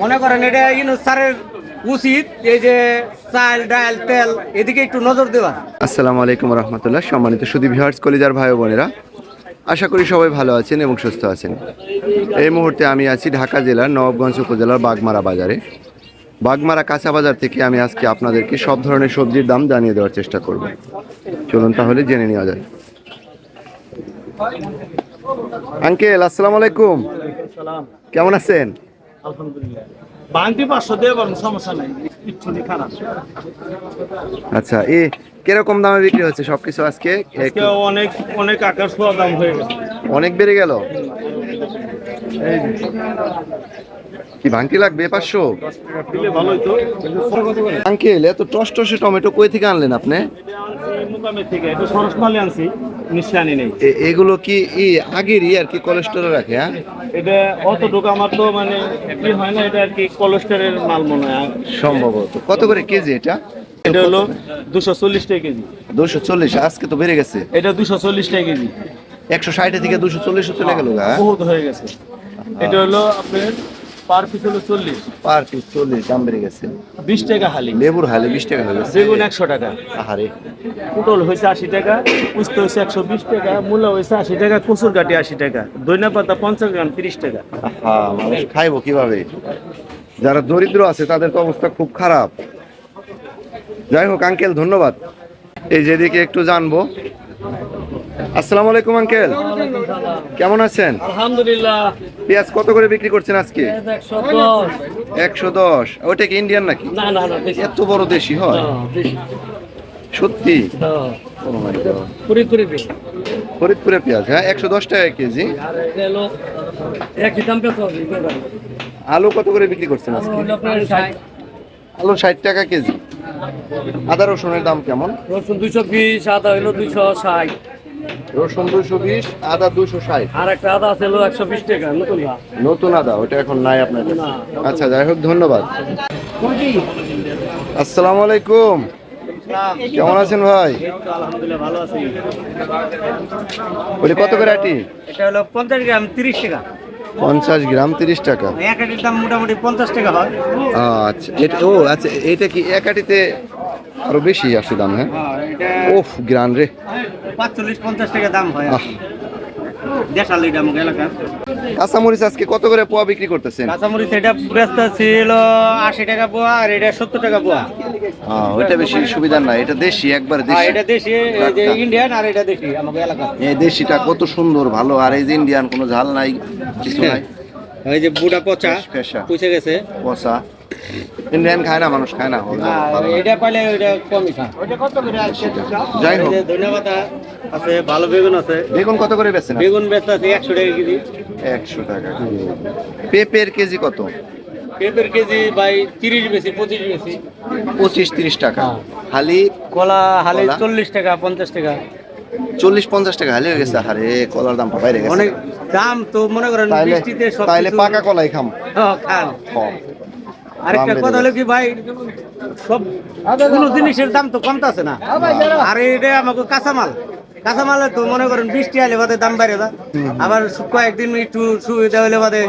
মনে করেন এটা ইউনুস স্যারের উচিত এই যে চাল ডাল তেল এদিকে একটু নজর দেওয়া। আসসালামু আলাইকুম রহমতুল্লাহ সম্মানিত সুদী ভিহার্স কলিজার ভাই বোনেরা। আশা করি সবাই ভালো আছেন এবং সুস্থ আছেন। এই মুহূর্তে আমি আছি ঢাকা জেলার নবাবগঞ্জ উপজেলার বাগমারা বাজারে। বাগমারা কাঁচা বাজার থেকে আমি আজকে আপনাদেরকে সব ধরনের সবজির দাম জানিয়ে দেওয়ার চেষ্টা করব। চলুন তাহলে জেনে নেওয়া যায় আঙ্কেল আসসালামু আলাইকুম। কেমন আছেন? আলহামদুলিল্লাহ। পাঁচশো দিয়ে পারেন সমস্যা নাই। কিচ্ছু খারাপ। আচ্ছা এ কীরকম দামে বিক্রি হচ্ছে সবকিছু আজকে? আজকে অনেক অনেক আকাশ ছোঁয়া দাম হয়ে গেছে। অনেক বেড়ে গেল? কি লাগবে পাঁচশো? ভালোই তো। আঙ্কেল এত টস টসে টমেটো কই থেকে আনলেন আপনি? থেকে একটু সরস মালে আনছি। নিশ্চয় আনি নেই। এগুলো কি আগেরই আর কি কোলেস্টেরল রাখে হ্যাঁ? এটা অতটুকু আমার তো মানে কি হয় না এটা আর কি কোলেস্টারের মাল মনে হয়। সম্ভবত কত করে কেজি এটা? এটা হলো দুশো চল্লিশ টাকা কেজি। দুশো চল্লিশ আজকে তো বেড়ে গেছে। এটা দুশো চল্লিশ টাকা কেজি। একশো ষাটে থেকে দুশো চল্লিশে চলে গেল বহুত হয়ে গেছে। এটা হলো আপনার পার পিস হলো চল্লিশ। পার পিস চল্লিশ দাম বেড়ে গেছে। বিশ টাকা হালি। লেবুর হালে বিশ টাকা হয়ে গেছে বেগুন একশো টাকা। আহারে। পটল হয়েছে আশি টাকা উস্তে হয়েছে একশো বিশ টাকা মূলা হয়েছে আশি টাকা কচুর কাটি আশি টাকা দইনা পাতা পঞ্চাশ গ্রাম তিরিশ টাকা। হ্যাঁ মানুষ খাইবো কীভাবে? যারা দরিদ্র আছে তাদের তো অবস্থা খুব খারাপ। যাই হোক আঙ্কেল ধন্যবাদ। এই যেদিকে একটু জানব আসসালামু আলাইকুম আঙ্কেল। কেমন আছেন? আলহামদুলিল্লাহ। পেঁয়াজ কত করে বিক্রি করছেন আজকে? একশো দশ। ওটা কি ইন্ডিয়ান নাকি? এত বড় দেশি হয়? সত্যি? ফরিদপুরে পেঁয়াজ। হ্যাঁ? একশো দশ টাকা কেজি। আলু কত করে বিক্রি করছেন আজকে? আলু ষাট টাকা কেজি। আদা রসুনের দাম কেমন? রসুন দুইশো বিশ আদা হলো দুইশো ষাট। রসুন দুশো বিশ আদা দুশো ষাট। আর একটা আদা আছে একশো বিশ টাকা নতুন নতুন আদা ওটা এখন নাই আপনার আচ্ছা যাই হোক ধন্যবাদ। আসসালামু আলাইকুম। কেমন আছেন ভাই? আলহামদুলিল্লাহ ভালো আছি। বলি কত করে আটি? এটা হলো পঞ্চাশ গ্রাম তিরিশ টাকা। পঞ্চাশ গ্রাম তিরিশ টাকা। এক আটির দাম মোটামুটি পঞ্চাশ টাকা হয়। আচ্ছা এটা ও আচ্ছা এটা কি এক আটিতে আরও বেশি আসে দাম হ্যাঁ? হ্যাঁ, ওফ গ্রান রে। পাঁচচল্লিশ পঞ্চাশ টাকা দাম হয়। আহ। আমাকে এলাকার কাঁচামরিচ আজকে কত করে পোয়া বিক্রি করতেছেন? কাঁচামরিচ এটা ব্যস্ত ছিল আশি টাকা পোয়া আর এটা সত্তর টাকা পোয়া। হ্যাঁ ওইটা বেশি সুবিধা নাই। এটা দেশি একবার দেশি। এটা দেশি এই যে ইন্ডিয়ান আর এটা দেশি আমাকে এলাকা। এই দেশিটা কত সুন্দর ভালো। আর এই যে ইন্ডিয়ান কোনো ঝাল নাই কিছু নাই। এই যে বুড়া পচা ফ্রেশা পুষে গেছে। পচা। ইন্ডিয়ান খায় না মানুষ খায় না। আর এটা পাইলে ওইটা কমই খা যাই হোক। ধন্যবাদ আছে ভালো বেগুন আছে। বেগুন কত করে বেচেন বেগুন বেচতে আছে একশো টাকা কেজি। একশো টাকা পেঁপের কেজি কত? পেঁপের কেজি বাই তিরিশ বেশি পঁচিশ বেশি। পঁচিশ তিরিশ টাকা। হালি? কলা হালি চল্লিশ টাকা পঞ্চাশ টাকা। চল্লিশ পঞ্চাশ টাকা হালি হয়ে গেছে আরে কলার দাম বাইরে গেছে। অনেক দাম তো মনে করেন বৃষ্টিতে সব তাইলে পাকা কলাই খাম। খান। আরেকটা কথা হলো কি ভাই সব কোনো জিনিসের দাম তো কমতাছে না। আর এটা আমাকে কাঁচামাল। কাঁচামালে তো মনে করেন বৃষ্টি আলে বাদে দাম বাইরে যা আবার কয়েকদিন একটু সুবিধা হলে বাদে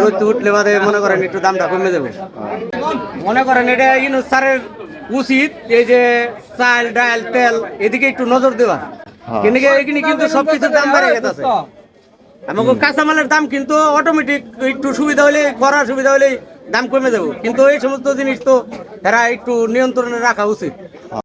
রোদ উঠলে বাদে মনে করেন একটু দামটা কমে যাবে। মনে করেন এটা কিন্তু স্যারের উচিত এই যে চাল ডাল তেল এদিকে একটু নজর দেওয়া। কিন্তু এখানে কিন্তু সবকিছুর দাম বেড়ে গেছে। আমাকে কাঁচামালের দাম কিন্তু অটোমেটিক একটু সুবিধা হলে করার সুবিধা হলে দাম কমে যাব। কিন্তু এই সমস্ত জিনিস তো এরা একটু নিয়ন্ত্রণে রাখা উচিত।